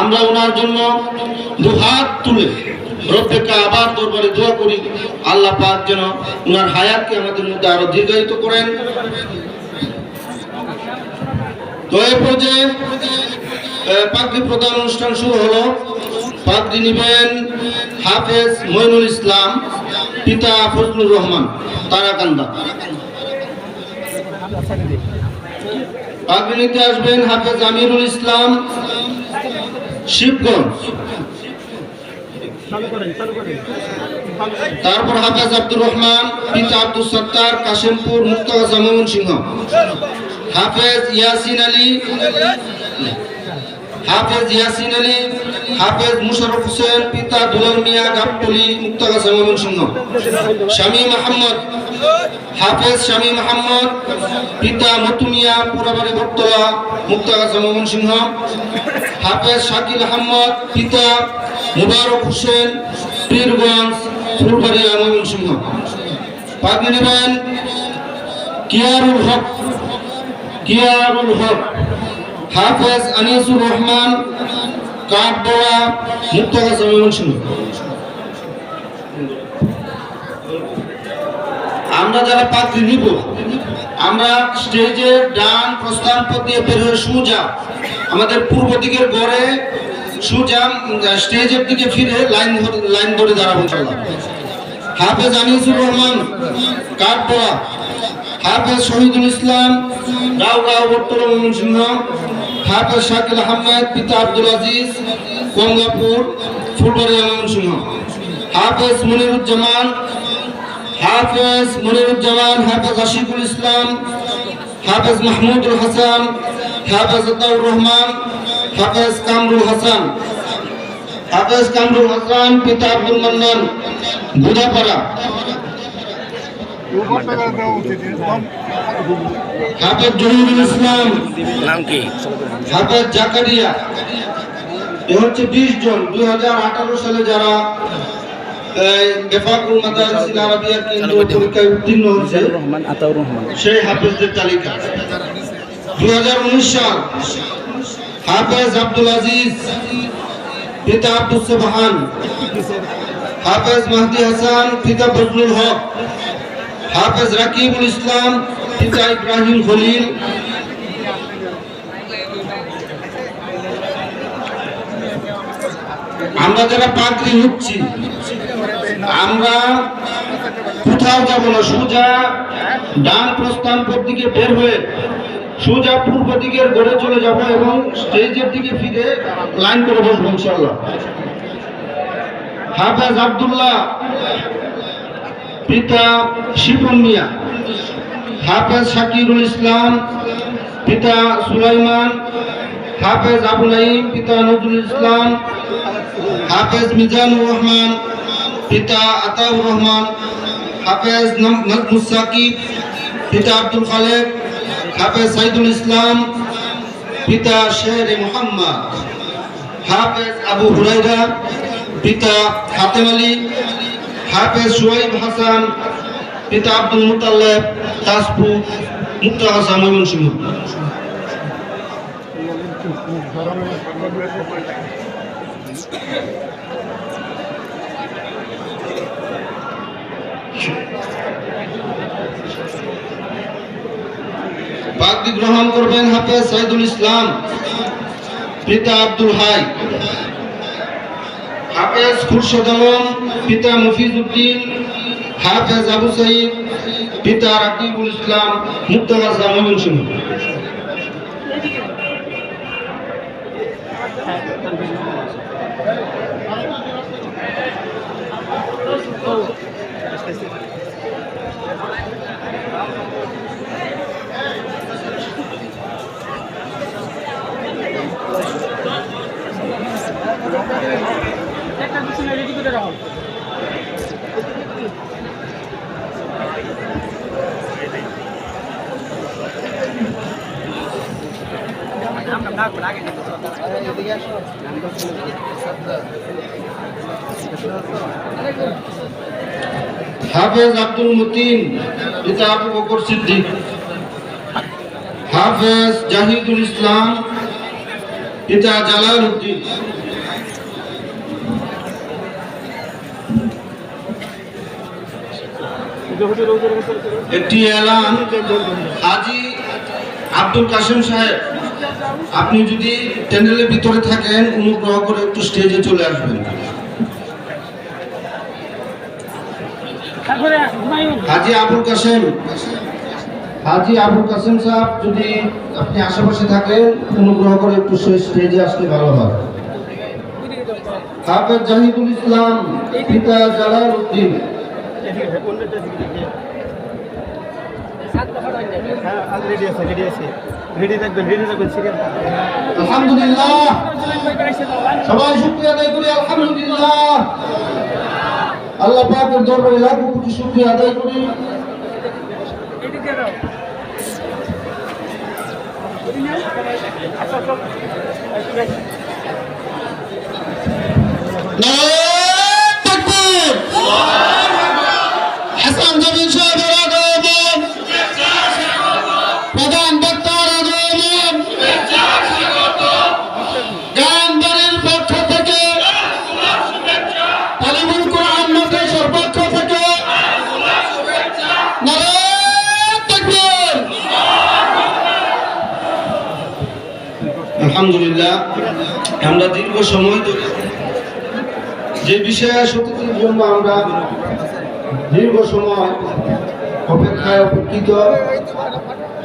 আমরা ওনার জন্য দুহাত তুলে রব্বেকে আবার দরবারে দোয়া করি। আল্লাহ পাক যেন ওনার হায়াতকে আমাদের মধ্যে আরও দীর্ঘায়িত করেন। পাগড়ি প্রদান অনুষ্ঠান শুরু হলো। পাগড়ি নিবেন হাফেজ মইনুল ইসলাম, পিতা ফজলুর রহমান, তারাকান্দা। পাগড়ি নিতে আসবেন হাফেজ আমিরুল ইসলাম। শিবগঞ্জ। তারপর হাফেজ আব্দুর রহমান, পিতা আব্দুল সত্তার, কাশিমপুর মুক্তা জামুন সিংহ হাফেজ ইয়াসিন আলী। হাফেজ ইয়াসিন আলী, হাফেজ মুশারফ হোসেন, পিতা দুলাল মিয়া গাবতলি মুক্তাগাছা ময়মনসিংহ শামী মাহমদ হাফেজ শামী মাহমদ পিতা মতু মিয়া, পুরাবাড়ি বটতলা মুক্তাগাছা ময়মনসিংহ হাফেজ শাকিল আহমদ, পিতা মুবারক হোসেন, পীরগঞ্জ, ফুলবাড়িয়া ময়মনসিংহ পাগড়ি নেবেন কিয়ারুল হক কিয়ারুল হক। হাফেজ আনিসুর রহমান কাঠবড়া মুক্তাগাছা ময়মনসিংহ। আমরা যারা পাত্রী নিব, আমরা স্টেজের ডান প্রস্থান পথ বের হয়ে সোজা, আমাদের পূর্ব দিকের গড়ে সোজা স্টেজের দিকে ফিরে লাইন লাইন ধরে দাঁড়াবো হাফেজ আনিসুর রহমান কাঠপড়া হাফেজ শহীদুল ইসলাম রাওগাঁও বর্তমান সিংহ হাফেজ শাকিল আহমেদ, পিতা আব্দুল আজিজ কঙ্গাপুর ফুলবাড়িয়া সিংহ হাফেজ মনিরুজ্জামান হাফেজ মনিরুজ্জামান, হাফেজ আশিকুল ইসলাম, হাফেজ মাহমুদুল হাসান, হাফেজ আতাউর রহমান, হাফেজ কামরুল হাসান। হাফেজ কামরুল হাসান, পিতা আব্দুল মান্নান বুধাপাড়া হাফেজ জহিরুল ইসলাম নাম কি? হাফেজ জাকারিয়া। এ হচ্ছে বিশ জন দুই হাজার আঠারো সালে যারা বেফাকুল মাদারিসিল আরাবিয়ার কেন্দ্র পরীক্ষায় উত্তীর্ণ হয়েছে। রহমান আতাউর রহমান। সেই হাফেজদের তালিকা। দু হাজার উনিশ সাল হাফেজ আব্দুল আজিজ পিতা আব্দুল সেবাহান হাফেজ মাহদি হাসান পিতা ফজলুল হক। হাফেজ রাকিবুল ইসলাম, পিতা ইব্রাহিম খলিল। আমরা যারা পাত্রী হচ্ছি আমরা কোথাও যাব না, সোজা ডান প্রস্থান পথ দিকে বের হয়ে সোজা পূর্ব দিকের গড়ে চলে যাব এবং স্টেজের দিকে ফিরে লাইন করে বসবো ইনশাল্লাহ হাফেজ আব্দুল্লাহ পিতা শিপন মিয়া, হাফেজ শাকিরুল ইসলাম, পিতা সুলাইমান, হাফেজ আবু নাইম পিতা নজরুল ইসলাম, হাফেজ মিজানুর রহমান, পিতা আতাউর রহমান, হাফেজ নাজমুস সাকিব, পিতা আব্দুল খালেক, হাফেজ সাইদুল ইসলাম, পিতা শের মোহাম্মদ, হাফেজ আবু হুরাইরা পিতা হাতেম আলী হাফেজ সোয়াইব হাসান, পিতা আব্দুল মুতাল্লেব, তাজপুর, মুক্তা হাসান, ময়মনসিংহ। গ্রহণ করবেন হাফেজ সাইদুল ইসলাম, পিতা আব্দুল হাই। হাফেজ খুরশেদ আলম, পিতা মুফিজ উদ্দিন, হাফেজ আবু সাইদ, পিতা রাকিবুল ইসলাম মুক্তাগাছা ময়মনসিংহ সিং Thank রেডি করে রাখো আমরা না করে আসো হাফেজ আব্দুল মতিন, পিতা আবু বকর সিদ্দিক। হাফেজ জাহিদুল ইসলাম, পিতা জালাল উদ্দিন। একটি এলান। হাজি আব্দুল কাসেম সাহেব, আপনি যদি প্যান্ডেলের ভিতরে থাকেন, অনুগ্রহ করে একটু স্টেজে চলে আসবেন। হাজি আবুল কাসেম হাজি আবুল কাসেম সাহেব, যদি আপনি আশেপাশে থাকেন, অনুগ্রহ করে একটু স্টেজে আসলে ভালো হয়। হাফেজ জাহিদুল ইসলাম, পিতা জালাল উদ্দিন আলহামদুলিল্লাহ। সবাই শুক্রিয়া আদায় করি, আলহামদুলিল্লাহ। আল্লাহ পাকের দরবারে লাখো কোটি শুক্রিয়া আদায় করি নারায়ণ আমরা দীর্ঘ সময় ধরে যে বিষয়ে সত্যির জন্য আমরা, দীর্ঘ সময় অপেক্ষায় অপেক্ষিত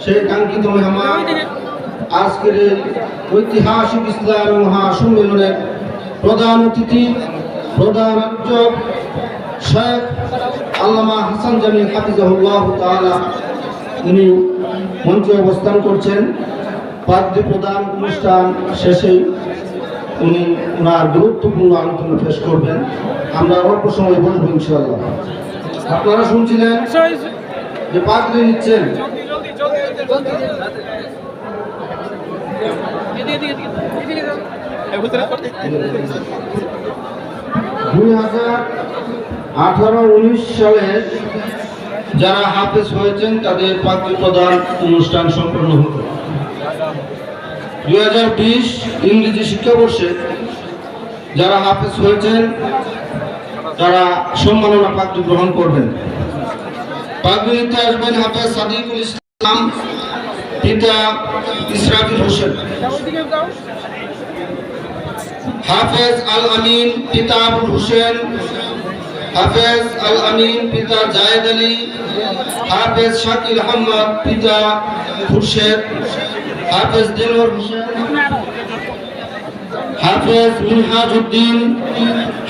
সেই কাঙ্ক্ষিত মেহমান আজকের ঐতিহাসিক ইসলামী মহাসম্মেলনের প্রধান অতিথি, প্রধান আলোচক শেখ আল্লামা হাসান জামিল হাফিজাহুল্লাহ তাআলা, উনি মঞ্চে অবস্থান করছেন। পাদ্রী প্রধান অনুষ্ঠান শেষেই উনি ওনার গুরুত্বপূর্ণ আলোচনা পেশ করবেন। আমরা অল্প সময় বসবো ইনশাআল্লাহ। আপনারা শুনছিলেন যে পাদ্রী নিচ্ছেন। দুই হাজার আঠারো উনিশ সালে যারা হাফেজ হয়েছেন তাদের পাত্রী প্রদান অনুষ্ঠান সম্পন্ন হতো দুই হাজার বিশ ইংরেজি শিক্ষাবর্ষে যারা হাফেজ হয়েছেন, তারা সম্মাননা পাত্র গ্রহণ করবেন। পাত্রী আসবেন হাফেজ সাদিকুল ইসলাম, পিতা ইসরাফিল হোসেন। হাফেজ আল আমিন, পিতা আবুল হোসেন। হাফেজ আল আমিন, পিতা জায়েদ আলী। হাফেজ শাকিল আহমদ, পিতা খুরশেদ। হাফেজ দিলওয়ার হোসেন হাফেজ মিনহাজ উদ্দিন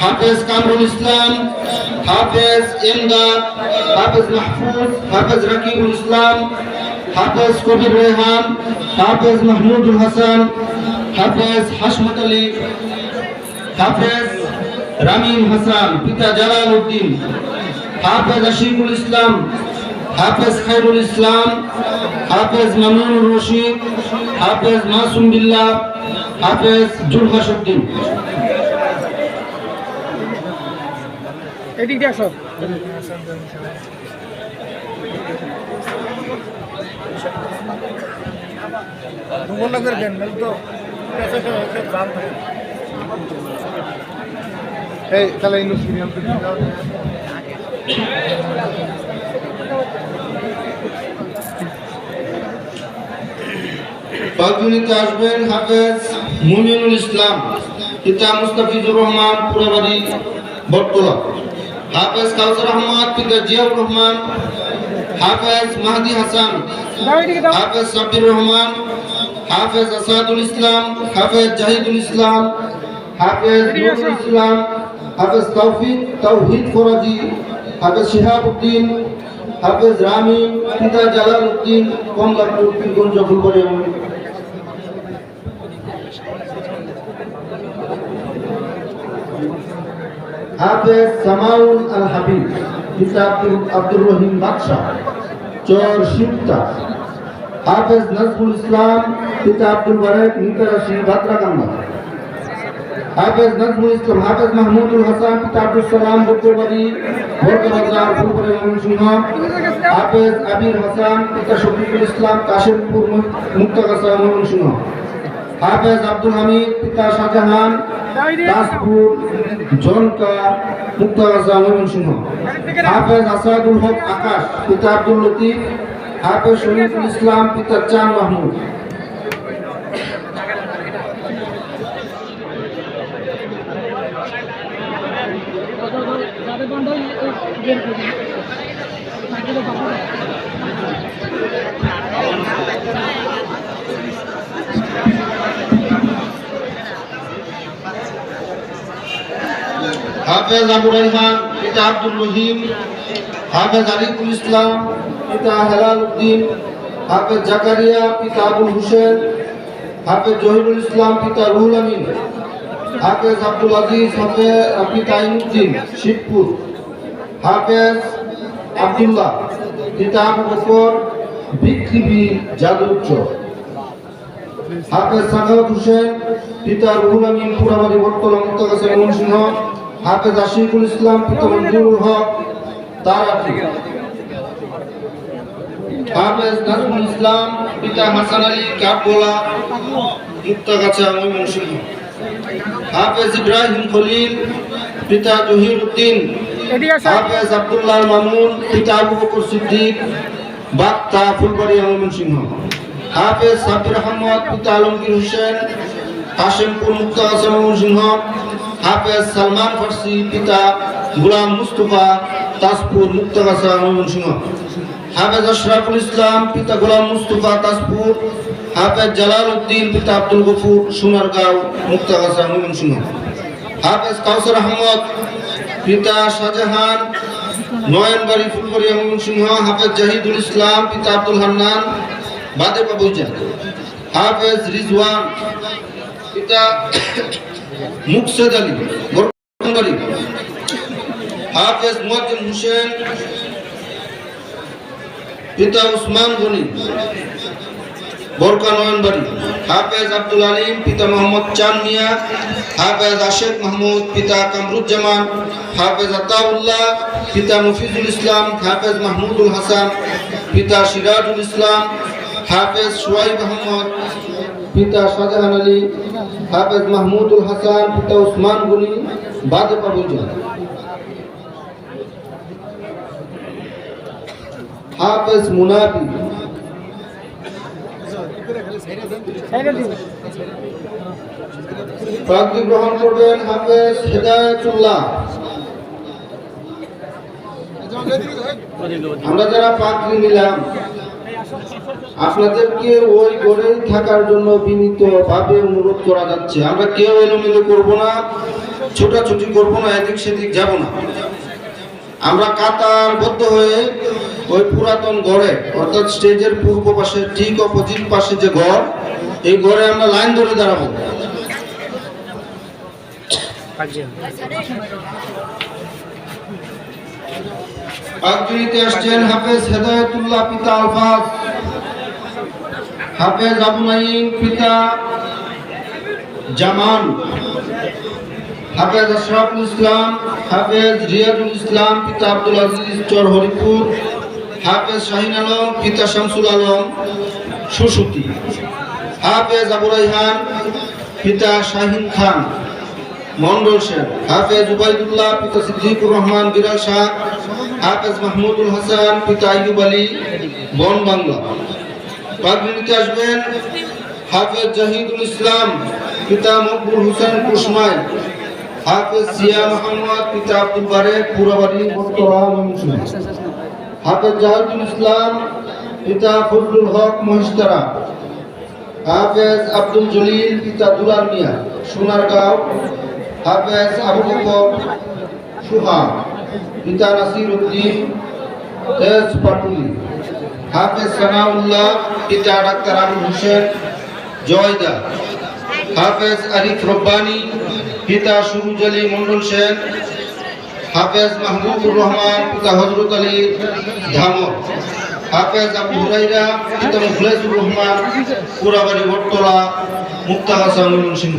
হাফেজ কামরুল ইসলাম, হাফেজ এমদাদ, হাফেজ মাহফুজ, হাফেজ রাকিবুল ইসলাম, হাফেজ কবির রেহান, হাফেজ মাহমুদুল হাসান, হাফেজ হাসমত আলী, হাফেজ রামিম হাসান, পিতা জালাল উদ্দিন, হাফেজ আশিকুল ইসলাম হাফেজ খায়রুল ইসলাম হাফেজ মামুনুর রশিদ হাফেজ মাসুম বিল্লাহ হাফেজ জুলহাস উদ্দিন এদিক দিয়ে আসো। তো এই তাহলে ইনু পাঁচজনীতে আসবেন, হাফেজ মুমিনুল ইসলাম, পিতা মুস্তাফিজুর রহমান, পুরাবাড়ি, বটতলা। হাফেজ কাউসার আহমদ, পিতা জিয়াউর রহমান, হাফেজ মাহদি হাসান, হাফেজ সাব্বির রহমান, হাফেজ আসাদুল ইসলাম, হাফেজ জাহিদুল ইসলাম, হাফেজ নুরুল ইসলাম, হাফেজ তৌফিক, তৌহিদ ফরাজি, হাফেজ শিহাবুদ্দিন, হাফেজ রামি পিতা জালাল উদ্দিন, কমলাপুর, পীরগঞ্জ ফুলবাড়ি হাফেজ সামাউল আল হাবিব পিতা আব্দুর রহিম বাদশাহ, চর শিবতা হাফেজ নজরুল ইসলাম, পিতা আব্দুল বারেক নিকারাশি ভাদ্রাকান্না হাফেজ নজরুল ইসলাম, হাফেজ মাহমুদুল হাসান, পিতা আব্দুল সালাম বক্তবাদী বর্তবাজার ফুলপুরে ময়মনসিংহ হাফেজ আবির হাসান, পিতা শফিকুল ইসলাম, কাশিমপুর মুক্তাগাছা ময়মনসিংহ হাফেজ আব্দুল হামিদ পিতা শাহজাহান দাসপুর জনকা মুক্তাগাছা ময়মনসিংহ হাফেজ আসাদুল হক আকাশ পিতা আব্দুল লতিফ। হাফেজ শরীফুল ইসলাম পিতা চান মাহমুদ। হাফেজ আবু রাইহান পিতা আব্দুল রহিম, হাফেজ আরিফুল ইসলাম পিতা হেলাল উদ্দিন হাফেজ জাকারিয়া, পিতা আবুল হুসেন, হাফেজ জহিরুল ইসলাম, পিতা রুহুল আমিন, হাফেজ আব্দুল আজিজ, হাফেজ পিতা ইমুদ্দিন শিবপুর, হাফেজ আব্দুল্লাহ, পিতা আবু বকর বিক্রিবি যাদুচ্চ হাফেজ সাখাওয়াত হোসেন, পিতা রুহুল আমিন, পুরাবাড়ি বর্তমান মুক্তাগাছা, ময়মনসিংহ হাফেজ আশিকুল ইসলাম মঞ্জুরুল হক তারাটি হাফেজ নাজমুল ইসলাম পিতা হাসান আলী কাঠগোলা মুক্তাগাছা ময়মনসিংহ। হাফেজ ইব্রাহিম খলিল পিতা জহির উদ্দিন। হাফেজ আব্দুল্লাহ মামুন পিতা আবু বকর সিদ্দিক বাক্তা ফুলবাড়িয়া ময়মনসিংহ। হাফেজ সাবির আহমদ পিতা আলমগীর হোসেন মুক্তাগাছা ময়মনসিংহ। হাফেজ সালমান ফার্সি পিতা গুলাম মুস্তফা তাজপুর মুক্তাগাছা ময়মনসিংহ। হাফেজ আশরাফুল ইসলাম পিতা গোলাম মুস্তফা তাজপুর। হাফেজ জালাল উদ্দিন পিতা আব্দুল গফুর সোনারগাঁও মুক্তাগাছা ময়মনসিংহ। হাফেজ কাউসার আহমদ পিতা শাহজাহান নয়নবাড়ি ফুলবাড়িয়া ময়মনসিংহ। হাফেজ জাহিদুল ইসলাম পিতা আব্দুল হান্নান বাদে বাবুজা হাফেজ রিজওয়ান পিতা মুকসেদ আলী বরকনবাড়ি হাফেজ মুয়াজ্জম হোসেন, পিতা উসমান গনি, বরকা নয়নবাড়ি। হাফেজ আব্দুল আলিম, পিতা মোহাম্মদ চান মিয়া, হাফেজ আশেক মাহমুদ, পিতা কামরুজ্জামান, হাফেজ আতাউল্লাহ মাহমুদুল হাসান, পিতা সিরাজুল ইসলাম, হাফেজ সোয়াইব আহমদ পিতা শাহজাহান আলী, হাফেজ মাহমুদুল হাসান, পিতা উসমান গনি, বাদে পাবুজা হাফেজ প্রান্তি গ্রহণ করবেন হাফেজ হেদায়তুল্লাহ। আমরা যারা পাত্রী নিলাম আপনাদেরকে ওই ঘরে থাকার জন্য বিনীত ভাবে অনুরোধ করা যাচ্ছে। আমরা কেউ এলোমেলো করব না, ছোটাছুটি করব না, এদিক সেদিক যাব না। আমরা কাতারবদ্ধ হয়ে ওই পুরাতন ঘরে, অর্থাৎ স্টেজের পূর্ব পাশে, ঠিক অপোজিট পাশে যে ঘর, এই ঘরে আমরা লাইন ধরে দাঁড়াবো। পাকজুরিতে আসছেন হাফেজ হেদায়তুল্লাহ পিতা আলফাজ। হাফেজ আবু নাইম পিতা জামান, হাফেজ আশরাফুল ইসলাম, হাফেজ রিয়াজুল ইসলাম পিতা আব্দুল আজিজ চর হরিপুর, হাফেজ শাহিন আলম পিতা শামসুল আলম সুসুতি, হাফেজ আবু রাইহান পিতা শাহিন খান মন্ডল সেন, হাফেজ উবাইদুল্লাহ পিতা সিদ্দিকুর রহমান বিরাল শাহ, হাফেজ মাহমুদুল হাসান পিতা আইয়ুব আলী, বন বাংলা। পাগড়িতে আসবেন হাফেজ জাহিদুল ইসলাম, পিতা মকবুল হোসেন কুসমাই, হাফেজ জিয়া মোহাম্মদ, পিতা আব্দুল বারেক, পুরাবাড়ি হাফেজ জাহিদুল ইসলাম, পিতা ফজলুল হক মহিস্তারা হাফেজ আব্দুল জলিল, পিতা দুলার মিয়া, সোনারগাঁও। হাফেজ আবু বকর, সুহা, পিতা নাসির উদ্দিন, তেজ পাটুলি। হাফেজ সানাউল্লাহ পিতা ডাক্তার আবু হোসেন, জয়দা। হাফেজ আরিফ রব্বানি, পিতা সুরুজ আলী মন্ডল সেন, হাফেজ মাহবুবুর রহমান, পিতা হজরত আলী ধামর। হাফেজ আবু হুরাইরা পিতা মুখলেসুর রহমান, পুরাবাড়ি বটতলা মুক্তাগাছা ময়মনসিংহ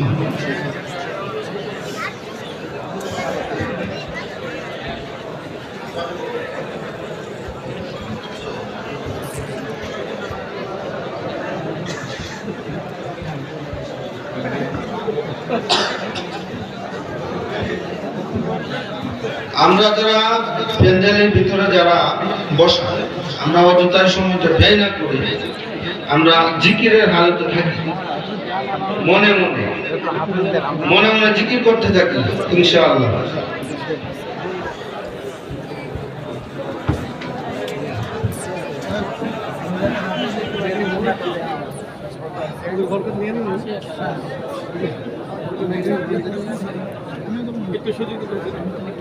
আমরা যারা প্যান্ডেলের ভিতরে যারা বসা, আমরা অযথায় সময়টা ব্যয় না করি। আমরা জিকিরের হালতে থাকি। মনে মনে। মনে মনে জিকির করতে থাকি, ইনশাআল্লাহ।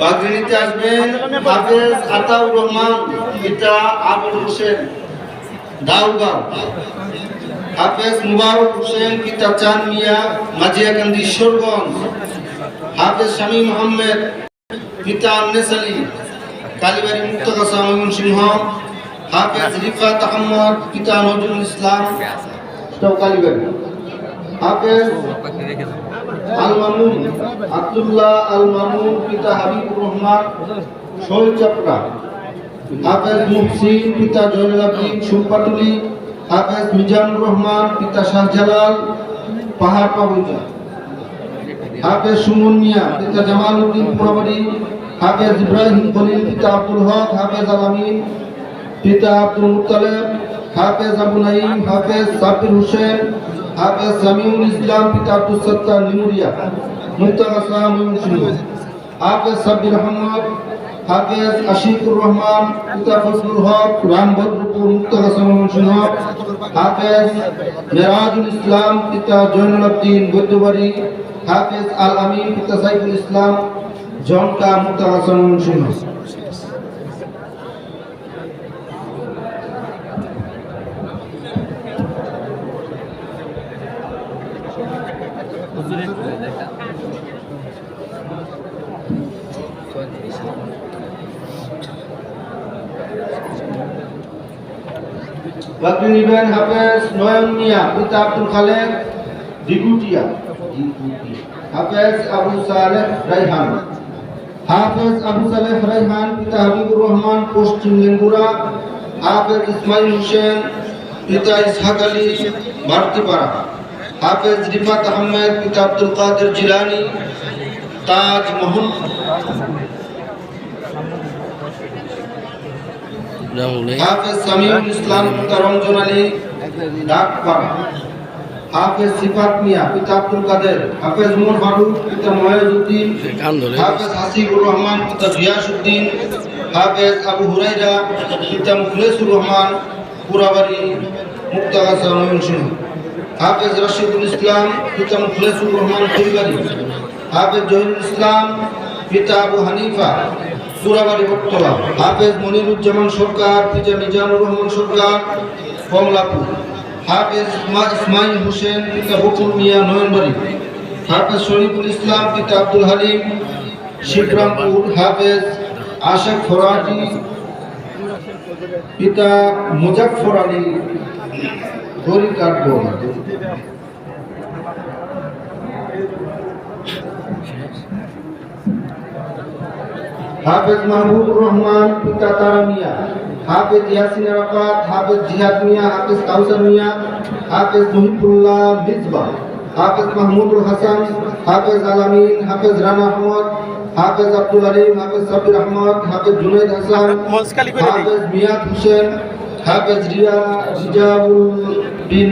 পাগড়িতে আসবেন। হাফেজ আতাউর রহমান পিতা আবুল হোসেন দাউগাঁও হাফেজ মুবারক হোসেন পিতা চাঁদ মিয়া মাঝিয়াকান্দি ঈশ্বরগঞ্জ। হাফেজ শামী মোহাম্মদ পিতা আন্নেস আলী কালীবাড়ি মুক্তকাসা ময়মনসিংহ হাফেজ রিফাত আহমদ পিতা নজরুল ইসলাম কালীবাড়ি। হাফেজ আব্দুল্লাহ পিতা হাবিবুর রহমান হাফেজ মুহসিন পিতা হাফেজ মিজানুর রহমান, পিতা শাহজালাল, পাহাড় পাবুজা হাফেজ সুমন মিয়া, পিতা জামাল উদ্দিন পুরাবাড়ি হাফেজ ইব্রাহিম খলিল, পিতা আব্দুল হক, হাফেজ আলামিন পিতা আব্দুল মুতালেব হাফেজ আবু নাইম হাফেজ সাবির হোসেন হাফেজ সামিউল ইসলাম, পিতা আব্দুল সত্তার, নিমুরিয়া মুক্তাগাছা ময়মনসিংহ হাফেজ সাব্বির আহমদ, হাফেজ আশিকুর রহমান, পিতা ফজলুল হক রামভদ্রপুর মুক্তাগাছা ময়মনসিংহ হাফেজ মেরাজুল ইসলাম, পিতা জয়নুল আব্দিন বৈদ্যবাড়ি। হাফেজ আল আমিন, পিতা সাইফুল ইসলাম জনকা মুক্তাগাছা ময়মনসিংহ বাকরি নিবেন হাফেজ নয়ন মিয়া পিতা আব্দুল খালেক দিগুটিয়া হাফেজ আবু সালেহ রাইহান। হাফেজ আবু সালেহ রাইহান, পিতা হাবিবুর রহমান, পশ্চিম লেঙ্গুরা হাফেজ ইসমাইল হোসেন, পিতা ইসহাক আলী ভারতীপাড়া হাফেজ রিফাত আহমেদ, পিতা আব্দুল কাদের জিলানি, তাজ মোহন হাফেজ সামিউল ইসলাম আলী ডাকপাড়া। হাফেজ সিফাত মিয়া পিতা আব্দুল কাদের। হাফেজ উমর ফারুক পিতা মহেজউদ্দিন হাফেজ হাসিবুর রহমান পিতা গিয়াসউদ্দিন হাফেজ আবু হুরাইরা পিতা মুখলেসুর রহমান পুরাবাড়ি মুক্তাগাছা ময়মনসিংহ হাফেজ রশিদুল ইসলাম পিতা মুখলেসুর রহমান ফুলবাড়ি হাফেজ জহিরুল ইসলাম পিতা আবু হানিফা। পুরাবাড়ি বক্তলা হাফেজ মনিরুজ্জামান সরকার পিতা মিজানুর রহমান সরকার, কমলাপুর। হাফেজ ইসমাইল হোসেন, পিতা বকুল মিয়া নয়নবাড়ি। হাফেজ শরীফুল ইসলাম, পিতা আব্দুল হালিম। শিবরামপুর, হাফেজ আশেক ফরাজি। পিতা মুজাফর আলী। হরিকাঠ হাফেজ মাহবুবুর রহমান পিতা তারা মিয়া। হাফেজ ইয়াসিন আরাফাত হাফেজ জিহাদ মিয়া হাফেজ কাউসার মিয়া হাফেজ মুহিবুল্লাহ মিজবা হাফেজ মাহমুদুল হাসান হাফেজ আলামিন হাফেজ রানা আহমদ হাফেজ আব্দুল আলিম হাফেজ সাবির আহমদ হাফেজ জুনাইদ হাসান হাফেজ মিয়াদ হোসেন হাফেজ রিয়া রিজাউল বিন